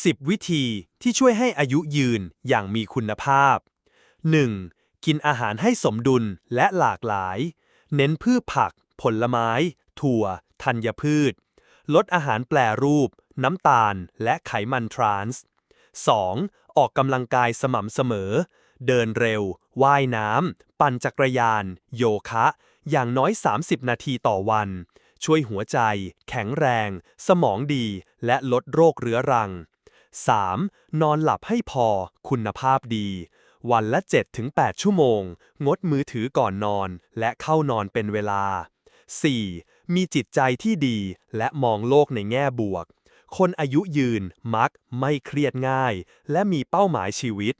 10 วิธีที่ช่วยให้อายุยืนอย่างมีคุณภาพ 1. กินอาหารให้สมดุลและหลากหลาย เน้นพืชผัก ผลไม้ ถั่ว ธัญพืช ลดอาหารแปรรูป น้ำตาล และไขมันทรานส์ 2. ออกกำลังกายสม่ำเสมอ เดินเร็ว ว่ายน้ำ ปั่นจักรยาน โยคะ อย่างน้อย 30 นาทีต่อวัน ช่วยหัวใจ แข็งแรง สมองดี และลดโรคเรื้อรัง 3. นอนหลับให้พอ คุณภาพดี วันละ 7-8 ชั่วโมง งดมือถือก่อนนอน และเข้านอนเป็นเวลา 4. มีจิตใจที่ดี และมองโลกในแง่บวก คนอายุยืนมักไม่เครียดง่าย และมีเป้าหมายชีวิต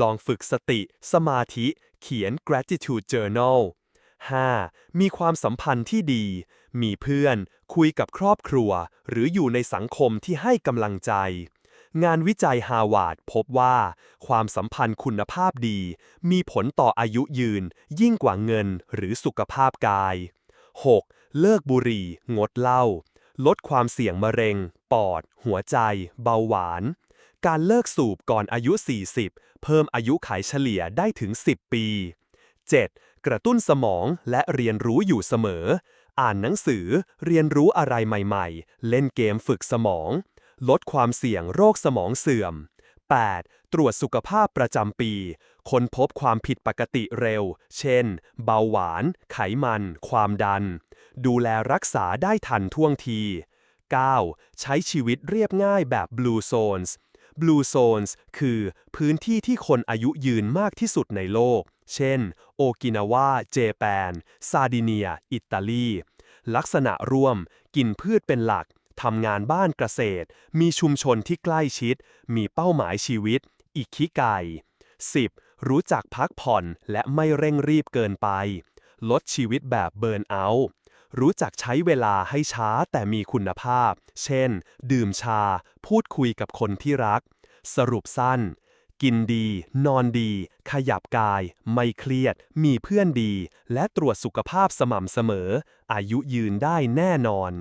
ลองฝึกสติ สมาธิ เขียน gratitude journal 5. มีความสัมพันธ์ที่ดี มีเพื่อน คุยกับครอบครัว หรืออยู่ในสังคมที่ให้กำลังใจ งานวิจัยฮาวาดพบว่า ความสัมพันธ์คุณภาพดี มีผลต่ออายุยืน ยิ่งกว่าเงินหรือสุขภาพกาย 6. เลิกบุหรี่ งดเหล้าลดความเสี่ยงมะเร็ง ปอด หัวใจ เบาหวาน การเลิกสูบก่อนอายุ 40 เพิ่มอายุขัยเฉลี่ยได้ถึง 10 ปี 7. กระตุ้นสมองและเรียนรู้อยู่เสมอ อ่านหนังสือ เรียนรู้อะไรใหม่ ๆ เล่นเกมฝึกสมอง ลดความเสี่ยงโรคสมองเสื่อม 8. ตรวจสุขภาพประจำปี ค้นพบความผิดปกติเร็ว เช่น เบาหวาน ไขมัน ความดัน ดูแลรักษาได้ทันท่วงที 9. ใช้ชีวิตเรียบง่ายแบบ Blue Zones Blue Zones คือพื้นที่ที่คนอายุยืนมากที่สุดในโลก เช่น โอกินาวา เจแปน ซาดิเนีย อิตาลี ลักษณะร่วม กินพืชเป็นหลัก ทำงานบ้านเกษตร มีชุมชนที่ใกล้ชิด มีเป้าหมายชีวิต อิคิไก 10. รู้จักพักผ่อนและไม่เร่งรีบเกินไป ลดชีวิตแบบเบิร์นเอาท์รู้จักใช้เวลาให้ช้าแต่มีคุณภาพ เช่น ดื่มชา พูดคุยกับคนที่รัก สรุปสั้น กินดี นอนดี ขยับกาย ไม่เครียด มีเพื่อนดี และตรวจสุขภาพสม่ำเสมอ อายุยืนได้แน่นอน